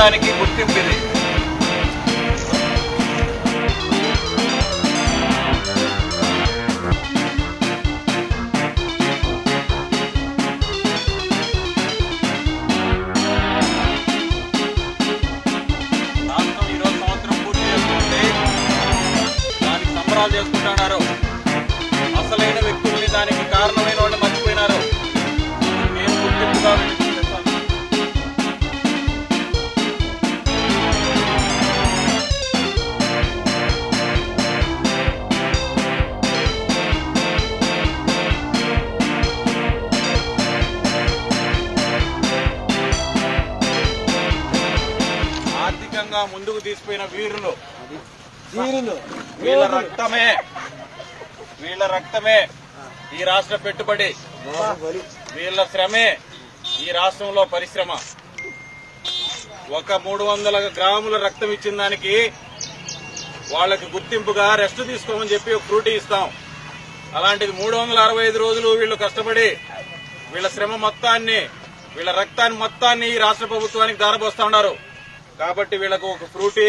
త్యాగానికి గుర్తింపు ఇది. దానికి చేసుకుంటున్నారు. అసలైన వ్యక్తుల్ని దానికి కారణమైన ముందుకు తీసిపోయిన వీరులు. జీరులు వీళ్ళ రక్తమే. వీళ్ళ రక్తమే ఈ రాష్ట్ర పెట్టుబడి. వీళ్ళ శ్రమే ఈ రాష్ట్రంలో పరిశ్రమ. ఒక మూడు వందల గ్రాముల రక్తం ఇచ్చిన దానికి వాళ్ళకి గుర్తింపుగా రెస్ట్ తీసుకోమని చెప్పి ఒక ఫ్రూటీ ఇస్తాం. అలాంటిది మూడు వందల అరవై ఐదు రోజులు వీళ్ళు కష్టపడి వీళ్ళ శ్రమ మొత్తాన్ని వీళ్ళ రక్తాన్ని మొత్తాన్ని ఈ రాష్ట్ర ప్రభుత్వానికి దారబోస్తా ఉన్నారు. కాబట్టి వీళ్ళకు ఒక ఫ్రూటీ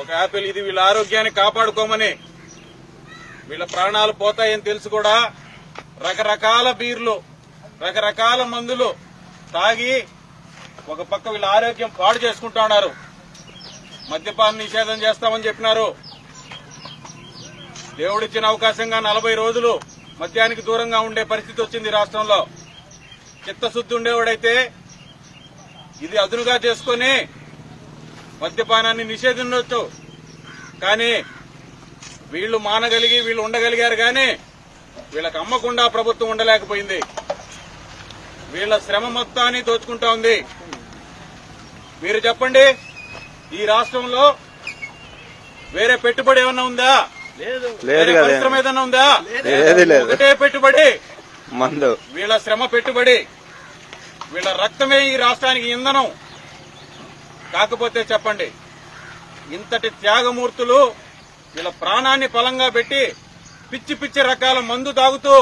ఒక యాపిల్ ఇది వీళ్ళ ఆరోగ్యాన్ని కాపాడుకోమని వీళ్ళ ప్రాణాలు పోతాయని తెలుసు కూడా. రకరకాల బీర్లు రకరకాల మందులు తాగి ఒక పక్క వీళ్ళ ఆరోగ్యం పాడు చేసుకుంటా ఉన్నారు. మద్యపాన నిషేధం చేస్తామని చెప్పినారు. దేవుడిచ్చిన అవకాశంగా నలభై రోజులు మద్యానికి దూరంగా ఉండే పరిస్థితి వచ్చింది రాష్ట్రంలో. చిత్తశుద్ధి ఉండేవాడైతే ఇది అదునుగా చేసుకొని మద్యపానాన్ని నిషేధించవచ్చు. కానీ వీళ్ళు మానగలిగి వీళ్ళు ఉండగలిగారు కానీ వీళ్ళకి అమ్మకుండా ప్రభుత్వం ఉండలేకపోయింది. వీళ్ళ శ్రమ మొత్తాన్ని దోచుకుంటా ఉంది. మీరు చెప్పండి ఈ రాష్ట్రంలో వేరే పెట్టుబడి ఏమన్నా ఉందా? లేదు. పరిశ్రమ ఏదన్నా ఉందా? ఒకటే పెట్టుబడి. వీళ్ళ శ్రమ పెట్టుబడి. వీళ్ళ రక్తమే ఈ రాష్ట్రానికి ఇంధనం. కాకపోతే చెప్పండి ఇంతటి త్యాగమూర్తులు వీళ్ళ ప్రాణాన్ని బలంగా పెట్టి పిచ్చి పిచ్చి రకాల మందు తాగుతూ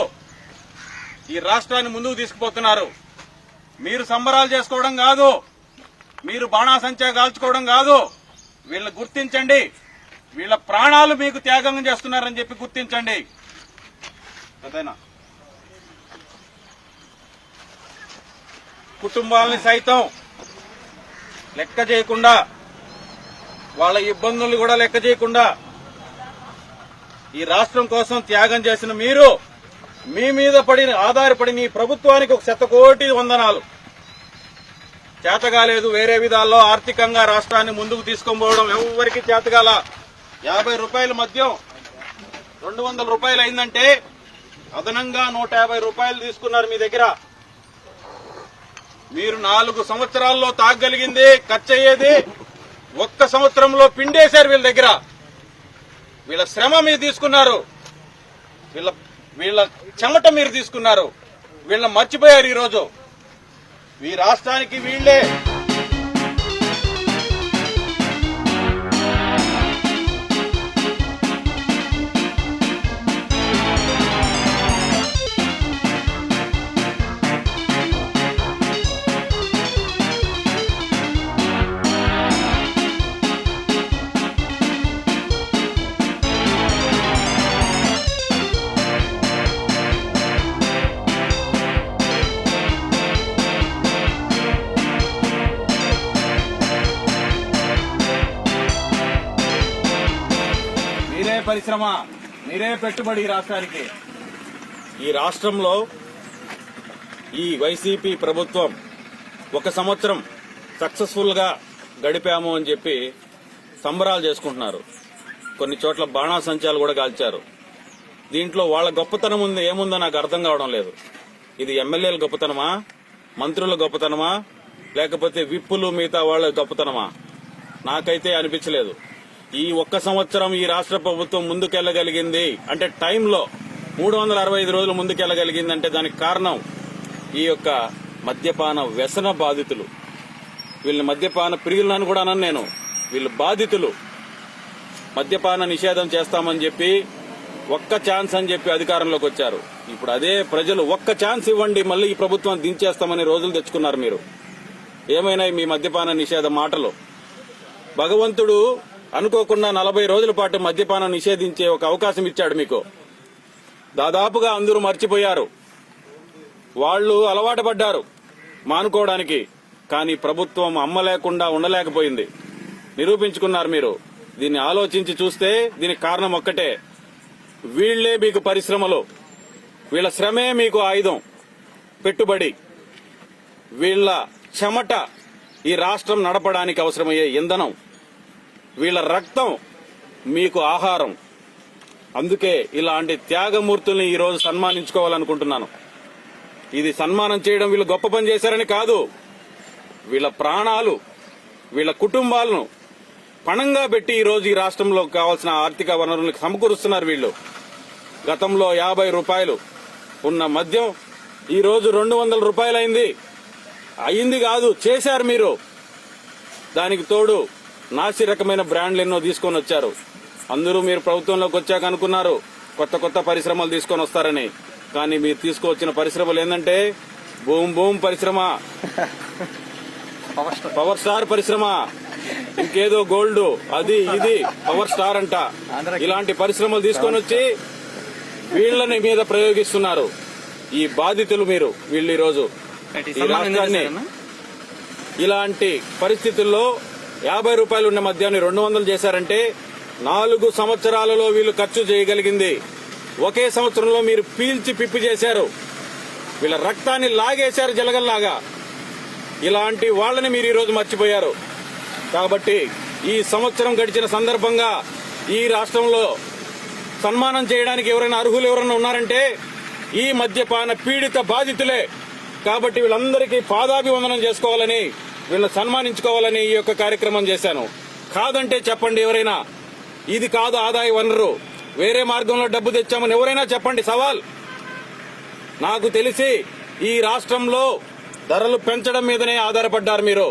ఈ రాష్ట్రాన్ని ముందుకు తీసుకుపోతున్నారు. మీరు సంబరాలు చేసుకోవడం కాదు మీరు బాణాసంచా కాల్చుకోవడం కాదు వీళ్ళని గుర్తించండి వీళ్ళ ప్రాణాలు మీకు త్యాగం చేస్తున్నారని చెప్పి గుర్తించండి. అదేనా? కుటుంబాలని సైతం లెక్క చేయకుండా వాళ్ళ ఇబ్బందులు కూడా లెక్క చేయకుండా ఈ రాష్ట్రం కోసం త్యాగం చేసిన మీరు మీ మీద పడి ఆధారపడిన ఈ ప్రభుత్వానికి ఒక శత కోటి వందనాలు. చేతగాలేదు వేరే విధాల్లో ఆర్థికంగా రాష్ట్రాన్ని ముందుకు తీసుకొని ఎవరికి చేతగాల. యాభై రూపాయల మద్యం రెండు వందల రూపాయలు అయిందంటే అదనంగా నూట యాభై రూపాయలు తీసుకున్నారు మీ దగ్గర. మీరు నాలుగు సంవత్సరాల్లో తాగగలిగింది ఖర్చు అయ్యేది ఒక్క సంవత్సరంలో పిండేశారు వీళ్ళ దగ్గర. వీళ్ళ శ్రమ మీరు తీసుకున్నారు. వీళ్ళ వీళ్ళ చెమట మీరు తీసుకున్నారు. వీళ్ళ మర్చిపోయారు ఈరోజు. ఈ రాష్ట్రానికి వీళ్ళే. పరిశ్రమ మీరే పెట్టుబడి ఈ రాష్ట్రానికి. ఈ రాష్ట్రంలో ఈ వైసీపీ ప్రభుత్వం ఒక సంవత్సరం సక్సెస్ఫుల్గా గడిపాము అని చెప్పి సంబరాలు చేసుకుంటున్నారు. కొన్ని చోట్ల బాణాసంచాలు కూడా కాల్చారు దీంట్లో వాళ్ళ గొప్పతనం ఉంది ఏముందో నాకు అర్థం కావడం లేదు. ఇది ఎమ్మెల్యేల గొప్పతనమా మంత్రుల గొప్పతనమా లేకపోతే విప్పులు మిగతా వాళ్ళ గొప్పతనమా? నాకైతే అనిపించలేదు. ఈ ఒక్క సంవత్సరం ఈ రాష్ట్ర ప్రభుత్వం ముందుకెళ్ళగలిగింది అంటే టైంలో మూడు వందల అరవై ఐదు రోజులు ముందుకెళ్ళగలిగింది అంటే దానికి కారణం ఈ యొక్క మద్యపాన వ్యసన బాధితులు. వీళ్ళని మద్యపాన ప్రియులను కూడా అనను నేను. వీళ్ళు బాధితులు. మద్యపాన నిషేధం చేస్తామని చెప్పి ఒక్క ఛాన్స్ అని చెప్పి అధికారంలోకి వచ్చారు. ఇప్పుడు అదే ప్రజలు ఒక్క ఛాన్స్ ఇవ్వండి మళ్ళీ ఈ ప్రభుత్వం దించేస్తామని రోజులు తెచ్చుకున్నారు మీరు. ఏమైనా మీ మద్యపాన నిషేధ మాటలు? భగవంతుడు అనుకోకుండా నలభై రోజుల పాటు మద్యపానం నిషేధించే ఒక అవకాశం ఇచ్చాడు మీకు. దాదాపుగా అందరూ మర్చిపోయారు. వాళ్ళు అలవాటు పడ్డారు మానుకోవడానికి కానీ ప్రభుత్వం అమ్మ లేకుండా ఉండలేకపోయింది. నిరూపించుకున్నారు మీరు. దీన్ని ఆలోచించి చూస్తే దీనికి కారణం ఒక్కటే. వీళ్ళే మీకు పరిశ్రమలు. వీళ్ళ శ్రమే మీకు ఆయుధం పెట్టుబడి. వీళ్ళ చెమట ఈ రాష్ట్రం నడపడానికి అవసరమయ్యే ఇంధనం. వీళ్ళ రక్తం మీకు ఆహారం. అందుకే ఇలాంటి త్యాగమూర్తుల్ని ఈరోజు సన్మానించుకోవాలనుకుంటున్నాను. ఇది సన్మానం చేయడం వీళ్ళు గొప్ప పని చేశారని కాదు. వీళ్ళ ప్రాణాలు వీళ్ళ కుటుంబాలను పణంగా పెట్టి ఈరోజు ఈ రాష్ట్రంలో కావాల్సిన ఆర్థిక వనరులకు సమకూరుస్తున్నారు వీళ్ళు. గతంలో యాభై రూపాయలు ఉన్న మద్యం ఈరోజు రెండు వందల రూపాయలైంది. అయింది కాదు చేశారు మీరు. దానికి తోడు నాసి రకమైన బ్రాండ్లు ఎన్నో తీసుకొని వచ్చారు. అందరూ మీరు ప్రభుత్వంలోకి వచ్చాక అనుకున్నారు కొత్త కొత్త పరిశ్రమలు తీసుకొని వస్తారని. కానీ మీరు తీసుకొచ్చిన పరిశ్రమలు ఏంటంటే బూమ్ బూమ్ పరిశ్రమ. పవర్ స్టార్ పరిశ్రమ. ఇంకేదో గోల్డ్ అది ఇది పవర్ స్టార్ అంట. ఇలాంటి పరిశ్రమలు తీసుకొని వచ్చి వీళ్ళని మీద ప్రయోగిస్తున్నారు. ఈ బాధితులు మీరు వీళ్ళు ఈ రోజు ఈ రాష్ట్రాన్ని ఇలాంటి పరిస్థితుల్లో యాభై రూపాయలు ఉన్న మద్యాన్ని రెండు వందలు చేశారంటే నాలుగు సంవత్సరాలలో వీళ్ళు ఖర్చు చేయగలిగింది. ఒకే సంవత్సరంలో మీరు పీల్చి పిప్పి చేశారు. వీళ్ళ రక్తాన్ని లాగేశారు జలగల్లాగా. ఇలాంటి వాళ్ళని మీరు ఈరోజు మర్చిపోయారు. కాబట్టి ఈ సంవత్సరం గడిచిన సందర్భంగా ఈ రాష్ట్రంలో సన్మానం చేయడానికి ఎవరైనా అర్హులు ఎవరైనా ఉన్నారంటే ఈ మద్యపాన పీడిత బాధితులే. కాబట్టి వీళ్ళందరికీ పాదాభివందనం చేసుకోవాలని వీళ్ళని సన్మానించుకోవాలని ఈ యొక్క కార్యక్రమం చేశాను. కాదంటే చెప్పండి ఎవరైనా ఇది కాదు ఆదాయ వనరు వేరే మార్గంలో డబ్బు తెచ్చామని ఎవరైనా చెప్పండి సవాల్. నాకు తెలిసి ఈ రాష్ట్రంలో ధరలు పెంచడం మీదనే ఆధారపడ్డారు మీరు.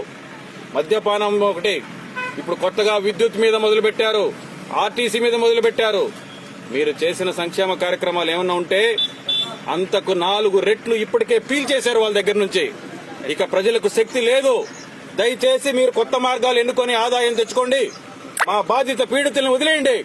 మద్యపానం ఒకటి ఇప్పుడు కొత్తగా విద్యుత్ మీద మొదలు పెట్టారు ఆర్టీసీ మీద మొదలుపెట్టారు. మీరు చేసిన సంక్షేమ కార్యక్రమాలు ఏమన్నా ఉంటే అంతకు నాలుగు రెట్లు ఇప్పటికే పీల్చేశారు వాళ్ళ దగ్గర నుంచి. ఇక ప్రజలకు శక్తి లేదు. దయచేసి మీరు కొత్త మార్గాలు ఎన్నుకొని ఆదాయం తెచ్చుకోండి. మా బాధిత పీడితులను వదిలేయండి.